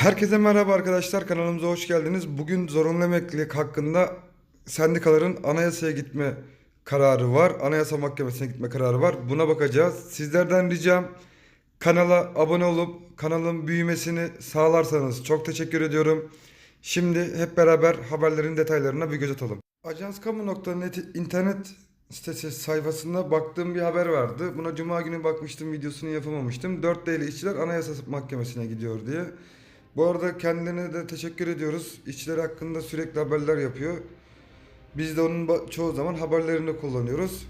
Herkese merhaba arkadaşlar kanalımıza hoş geldiniz. Bugün zorunlu emeklilik hakkında sendikaların anayasaya gitme kararı var. Anayasa Mahkemesi'ne gitme kararı var. Buna bakacağız. Sizlerden ricam kanala abone olup kanalın büyümesini sağlarsanız çok teşekkür ediyorum. Şimdi hep beraber haberlerin detaylarına bir göz atalım. Ajanskamu.net internet sitesi sayfasında baktığım bir haber vardı. Buna cuma günü bakmıştım videosunu yapamamıştım. 4 değerli işçiler Anayasa Mahkemesi'ne gidiyor diye. Bu arada kendilerine de teşekkür ediyoruz. İşçiler hakkında sürekli haberler yapıyor. Biz de onun çoğu zaman haberlerini kullanıyoruz.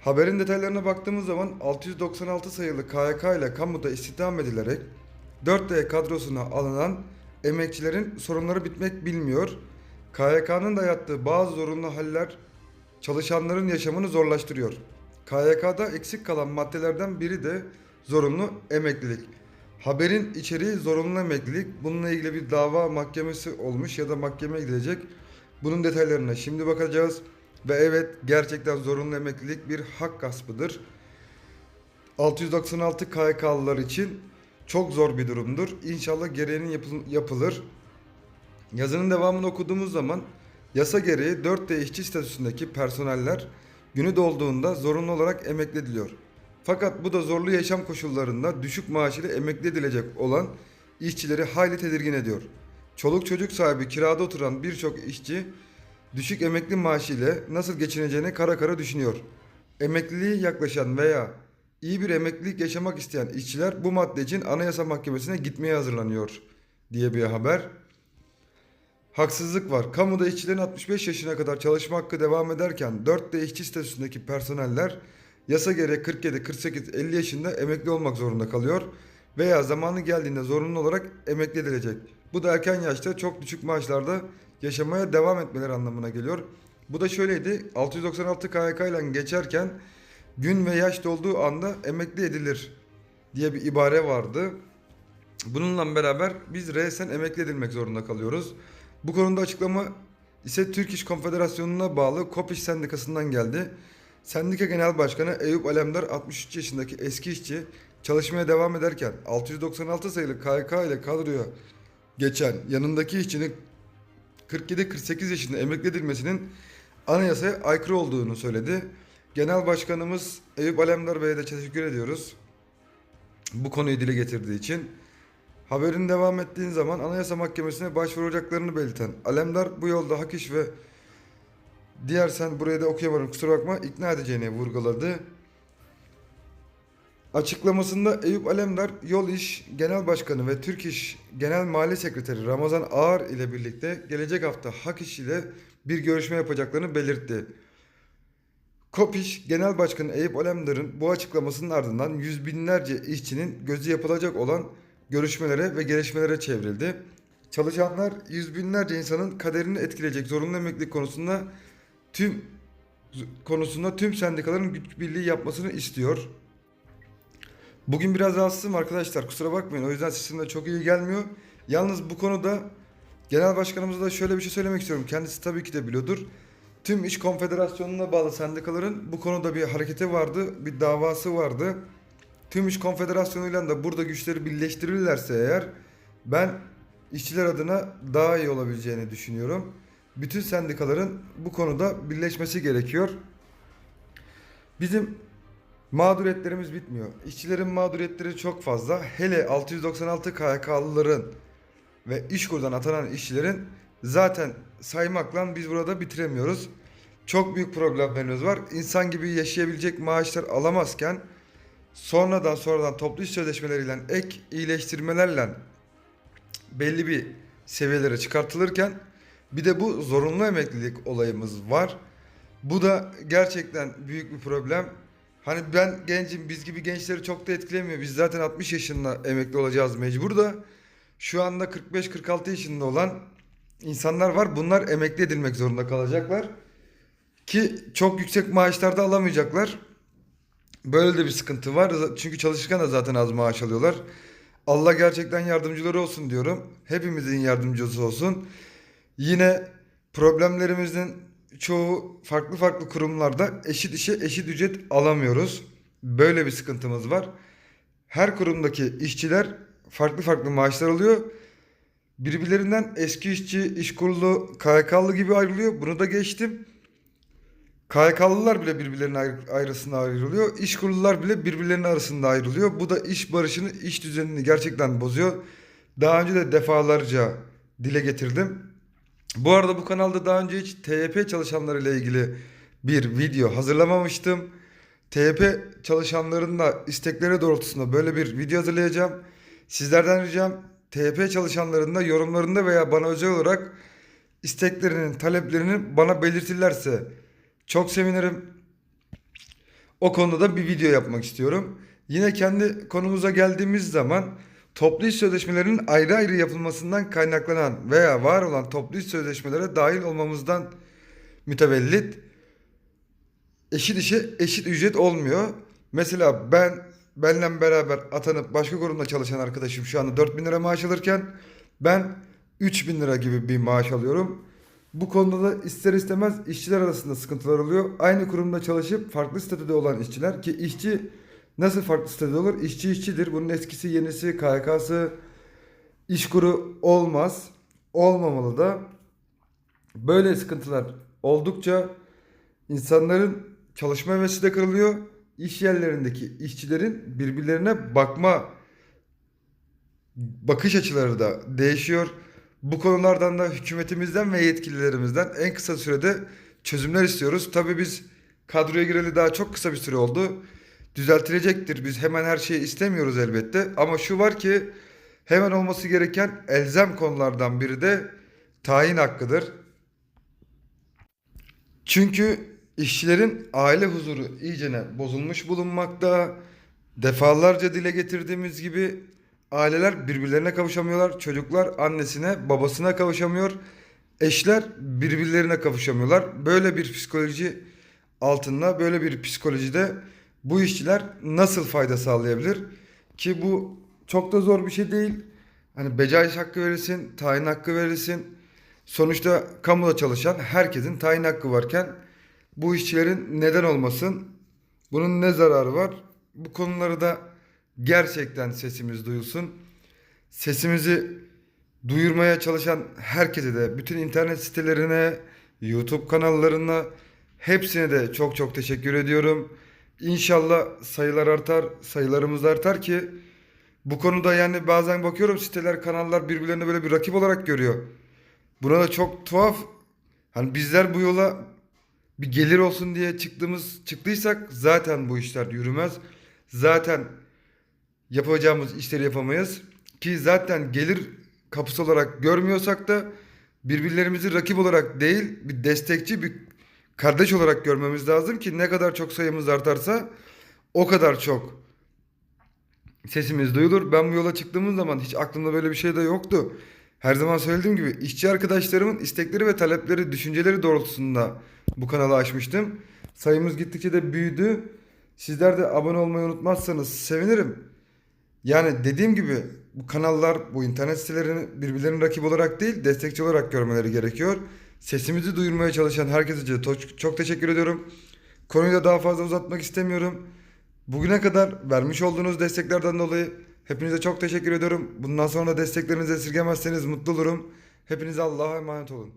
Haberin detaylarına baktığımız zaman 696 sayılı KYK ile kamuda istihdam edilerek 4D kadrosuna alınan emekçilerin sorunları bitmek bilmiyor. KYK'nın dayattığı bazı zorunlu haller çalışanların yaşamını zorlaştırıyor. KYK'da eksik kalan maddelerden biri de zorunlu emeklilik. Haberin içeriği zorunlu emeklilik. Bununla ilgili bir dava mahkemesi olmuş ya da mahkemeye gidilecek. Bunun detaylarına şimdi bakacağız. Ve evet gerçekten zorunlu emeklilik bir hak gaspıdır. 696 KYK'lılar için çok zor bir durumdur. İnşallah gereğinin yapıl- yapılır. Yazının devamını okuduğumuz zaman yasa gereği 4D işçi statüsündeki personeller günü dolduğunda zorunlu olarak emekli ediliyor. Fakat bu da zorlu yaşam koşullarında düşük maaşıyla emekli edilecek olan işçileri hayli tedirgin ediyor. Çoluk çocuk sahibi kirada oturan birçok işçi düşük emekli maaşı ile nasıl geçineceğini kara kara düşünüyor. Emekliliği yaklaşan veya iyi bir emeklilik yaşamak isteyen işçiler bu madde için Anayasa Mahkemesi'ne gitmeye hazırlanıyor diye bir haber. Haksızlık var. Kamuda işçilerin 65 yaşına kadar çalışma hakkı devam ederken 4D işçi statüsündeki personeller yasa gereği 47, 48, 50 yaşında emekli olmak zorunda kalıyor veya zamanı geldiğinde zorunlu olarak emekli edilecek. Bu da erken yaşta çok düşük maaşlarda yaşamaya devam etmeleri anlamına geliyor. Bu da şöyleydi. 696 KYK ile geçerken gün ve yaş dolduğu anda emekli edilir diye bir ibare vardı. Bununla beraber biz resen emekli edilmek zorunda kalıyoruz. Bu konuda açıklama ise Türk İş Konfederasyonu'na bağlı KOPİŞ Sendikası'ndan geldi. Sendika Genel Başkanı Eyüp Alemdar 63 yaşındaki eski işçi çalışmaya devam ederken 696 sayılı KYK ile kadroya geçen yanındaki işçinin 47-48 yaşında emekli edilmesinin anayasaya aykırı olduğunu söyledi. Genel Başkanımız Eyüp Alemdar Bey'e de teşekkür ediyoruz. Bu konuyu dile getirdiği için. Haberin devam ettiğin zaman Anayasa Mahkemesi'ne başvuracaklarını belirten Alemdar bu yolda hak iş ve diğer sen buraya da okuyamadım kusura bakma ikna edeceğini vurguladı. Açıklamasında Eyüp Alemdar Yol İş Genel Başkanı ve Türk İş Genel Mali Sekreteri Ramazan Ağar ile birlikte gelecek hafta Hak İş ile bir görüşme yapacaklarını belirtti. KOPİŞ Genel Başkanı Eyüp Alemdar'ın bu açıklamasının ardından yüz binlerce işçinin gözü yapılacak olan görüşmelere ve gelişmelere çevrildi. Çalışanlar yüz binlerce insanın kaderini etkileyecek zorunlu emeklilik konusunda tüm konusunda tüm sendikaların güç birliği yapmasını istiyor. Bugün biraz rahatsızım arkadaşlar kusura bakmayın o yüzden sesim de çok iyi gelmiyor. Yalnız bu konuda genel başkanımıza da şöyle bir şey söylemek istiyorum. Kendisi tabii ki de biliyordur. Tüm İş Konfederasyonu'na bağlı sendikaların bu konuda bir hareketi vardı, bir davası vardı. Tüm İş Konfederasyonu'yla da burada güçleri birleştirirlerse eğer ben işçiler adına daha iyi olabileceğini düşünüyorum. Bütün sendikaların bu konuda birleşmesi gerekiyor. Bizim mağduriyetlerimiz bitmiyor. İşçilerin mağduriyetleri çok fazla. Hele 696 KYK'lıların ve İşkur'dan atanan işçilerin zaten saymakla biz burada bitiremiyoruz. Çok büyük problemlerimiz var. İnsan gibi yaşayabilecek maaşlar alamazken sonradan sonradan toplu iş sözleşmeleriyle ek iyileştirmelerle belli bir seviyelere çıkartılırken bir de bu zorunlu emeklilik olayımız var. Bu da gerçekten büyük bir problem. Hani ben gencim biz gibi gençleri çok da etkilemiyor. Biz zaten 60 yaşında emekli olacağız mecbur da. Şu anda 45-46 yaşında olan insanlar var. Bunlar emekli edilmek zorunda kalacaklar. Ki çok yüksek maaşlarda alamayacaklar. Böyle de bir sıkıntı var. Çünkü çalışırken de zaten az maaş alıyorlar. Allah gerçekten yardımcıları olsun diyorum. Hepimizin yardımcısı olsun. Yine problemlerimizin çoğu farklı farklı kurumlarda eşit işe eşit ücret alamıyoruz. Böyle bir sıkıntımız var. Her kurumdaki işçiler farklı farklı maaşlar alıyor. Birbirlerinden eski işçi, iş kurulu, KYK'lı gibi ayrılıyor. Bunu da geçtim. KYK'lılar bile birbirlerinin ayrısında ayrılıyor. İş kurulular bile birbirlerinin arasında ayrılıyor. Bu da iş barışını, iş düzenini gerçekten bozuyor. Daha önce de defalarca dile getirdim. Bu arada bu kanalda daha önce hiç TYP çalışanlarıyla ilgili bir video hazırlamamıştım. TYP çalışanların da istekleri doğrultusunda böyle bir video hazırlayacağım. Sizlerden ricam TYP çalışanların da yorumlarında veya bana özel olarak isteklerinin, taleplerini bana belirtirlerse çok sevinirim. O konuda da bir video yapmak istiyorum. Yine kendi konumuza geldiğimiz zaman toplu iş sözleşmelerinin ayrı ayrı yapılmasından kaynaklanan veya var olan toplu iş sözleşmelere dahil olmamızdan mütevellit eşit işe eşit ücret olmuyor. Mesela ben benle beraber atanıp başka kurumda çalışan arkadaşım şu anda 4000 lira maaş alırken ben 3000 lira gibi bir maaş alıyorum. Bu konuda da ister istemez işçiler arasında sıkıntılar oluyor. Aynı kurumda çalışıp farklı statüde olan işçiler ki işçi nasıl farklı statüde olur? İşçi işçidir. Bunun eskisi, yenisi, KYK'sı, işkuru olmaz. Olmamalı da. Böyle sıkıntılar oldukça insanların çalışma hevesi de kırılıyor. İş yerlerindeki işçilerin birbirlerine bakma bakış açıları da değişiyor. Bu konulardan da hükümetimizden ve yetkililerimizden en kısa sürede çözümler istiyoruz. Tabii biz kadroya gireli daha çok kısa bir süre oldu. Düzeltilecektir. Biz hemen her şeyi istemiyoruz elbette. Ama şu var ki hemen olması gereken elzem konulardan biri de tayin hakkıdır. Çünkü işçilerin aile huzuru iyicene bozulmuş bulunmakta. Defalarca dile getirdiğimiz gibi aileler birbirlerine kavuşamıyorlar. Çocuklar annesine, babasına kavuşamıyor. Eşler birbirlerine kavuşamıyorlar. Böyle bir psikoloji altında, böyle bir psikolojide bu işçiler nasıl fayda sağlayabilir? Ki bu çok da zor bir şey değil. Hani becaiş hakkı verilsin, tayin hakkı verilsin. Sonuçta kamuda çalışan herkesin tayin hakkı varken bu işçilerin neden olmasın? Bunun ne zararı var? Bu konuları da gerçekten sesimiz duyulsun. Sesimizi duyurmaya çalışan herkese de, bütün internet sitelerine, YouTube kanallarına hepsine de çok çok teşekkür ediyorum. İnşallah sayılar artar, sayılarımız artar ki bu konuda yani bazen bakıyorum siteler, kanallar birbirlerini böyle bir rakip olarak görüyor. Buna da çok tuhaf. Hani bizler bu yola bir gelir olsun diye çıktığımız çıktıysak zaten bu işler yürümez. Zaten yapacağımız işleri yapamayız. Ki zaten gelir kapısı olarak görmüyorsak da birbirlerimizi rakip olarak değil bir destekçi bir kardeş olarak görmemiz lazım ki ne kadar çok sayımız artarsa o kadar çok sesimiz duyulur. Ben bu yola çıktığımız zaman hiç aklımda böyle bir şey de yoktu. Her zaman söylediğim gibi işçi arkadaşlarımın istekleri ve talepleri, düşünceleri doğrultusunda bu kanalı açmıştım. Sayımız gittikçe de büyüdü. Sizler de abone olmayı unutmazsanız sevinirim. Yani dediğim gibi bu kanallar, bu internet sitelerini birbirlerinin rakip olarak değil, destekçi olarak görmeleri gerekiyor. Sesimizi duyurmaya çalışan herkese çok teşekkür ediyorum. Konuyu da daha fazla uzatmak istemiyorum. Bugüne kadar vermiş olduğunuz desteklerden dolayı hepinize çok teşekkür ediyorum. Bundan sonra desteklerinizi esirgemezseniz mutlu olurum. Hepinize Allah'a emanet olun.